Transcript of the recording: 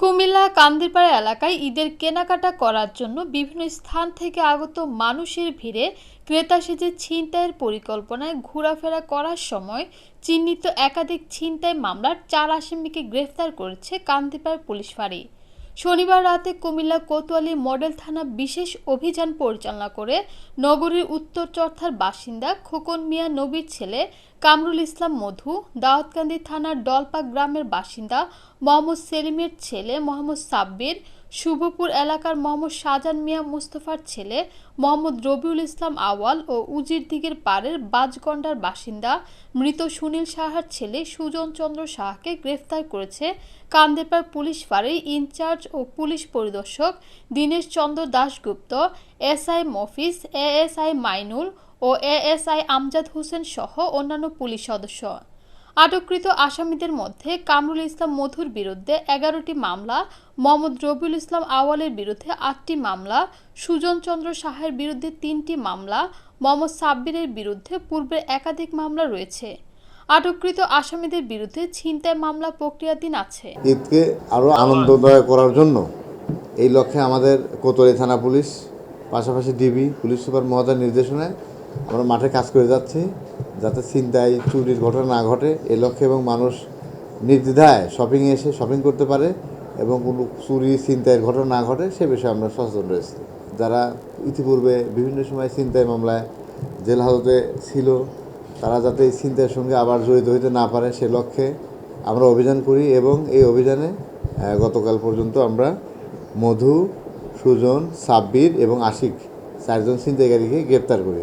কুমিল্লা কান্দিরপাড়া এলাকায় ঈদের কেনাকাটা করার জন্য বিভিন্ন স্থান থেকে আগত মানুষের ভিড়ে ক্রেতা সেজে ছিনতাইয়ের পরিকল্পনায় ঘোরাফেরা করার সময় চিহ্নিত একাধিক ছিনতাই মামলার চার আসামিকে গ্রেফতার করেছে কান্দিপাড়া পুলিশ ফাঁড়ি। শনিবার রাতে কুমিল্লা কোতোয়ালি মডেল থানা বিশেষ অভিযান পরিচালনা করে নগরীর উত্তর চর্থার বাসিন্দা খোকন মিয়া নবীর ছেলে কামরুল ইসলাম মধু দাওয়াতকান্দি থানার ডলপা গ্রামের বাসিন্দা মোহাম্মদ সেলিমের ছেলে মোহাম্মদ সাব্বির শুভপুর এলাকার মোহাম্মদ শাহজান মিয়া মুস্তফার ছেলে মোহাম্মদ রবিউল ইসলাম আওয়াল ও উজির দিঘির পাড়ের বাজগন্ডার বাসিন্দা মৃত সুনীল সাহার ছেলে সুজন চন্দ্র সাহাকে গ্রেফতার করেছে কান্দেপাড় পুলিশ ফাঁড়ির ইনচার্জ ও পুলিশ পরিদর্শক দীনেশ চন্দ্র দাশগুপ্ত, এসআই মফিজ, এএসআই মাইনুল ও এএসআই আমজাদ হোসেন সহ অন্যান্য পুলিশ সদস্য। আটককৃত আসামিদের মধ্যে কামরুল ইসলাম মধুর বিরুদ্ধে এগারোটি মামলা, মোহাম্মদ রবিউল ইসলাম আওয়ালের বিরুদ্ধে আটটি মামলা, সুজন চন্দ্র সাহের বিরুদ্ধে তিনটি মামলা, মোহাম্মদ সাব্বিরের বিরুদ্ধে পূর্বে একাধিক মামলা রয়েছে। আটককৃত আসামিদের বিরুদ্ধে ছিনতাই মামলা প্রক্রিয়াধীন আছে। ঈদকে আরও আনন্দদায়ক করার জন্য এই লক্ষ্যে আমাদের কোতোয়ালি থানা পুলিশ, পাশাপাশি ডিবি, পুলিশ সুপার মহোদয়ের নির্দেশনায় আমরা মাঠে কাজ করে যাচ্ছি। যাতে ছিনতাই, চুরির ঘটনা না ঘটে, এ লক্ষ্যে এবং মানুষ নির্দ্বিধায় শপিংয়ে এসে শপিং করতে পারে এবং কোনো চুরি, ছিনতাইয়ের ঘটনা না ঘটে, সে বিষয়ে আমরা সচেতন রয়েছি। যারা ইতিপূর্বে বিভিন্ন সময় ছিনতাই মামলায় জেল হাজতে ছিল, তারা যাতে এই ছিনতাইয়ের সঙ্গে আবার জড়িত হইতে না পারে, সে লক্ষ্যে আমরা অভিযান করি এবং এই অভিযানে গতকাল পর্যন্ত আমরা মধু, সুজন, সাব্বির এবং আশিক চারজন ছিনতাইকারীকে গ্রেপ্তার করি।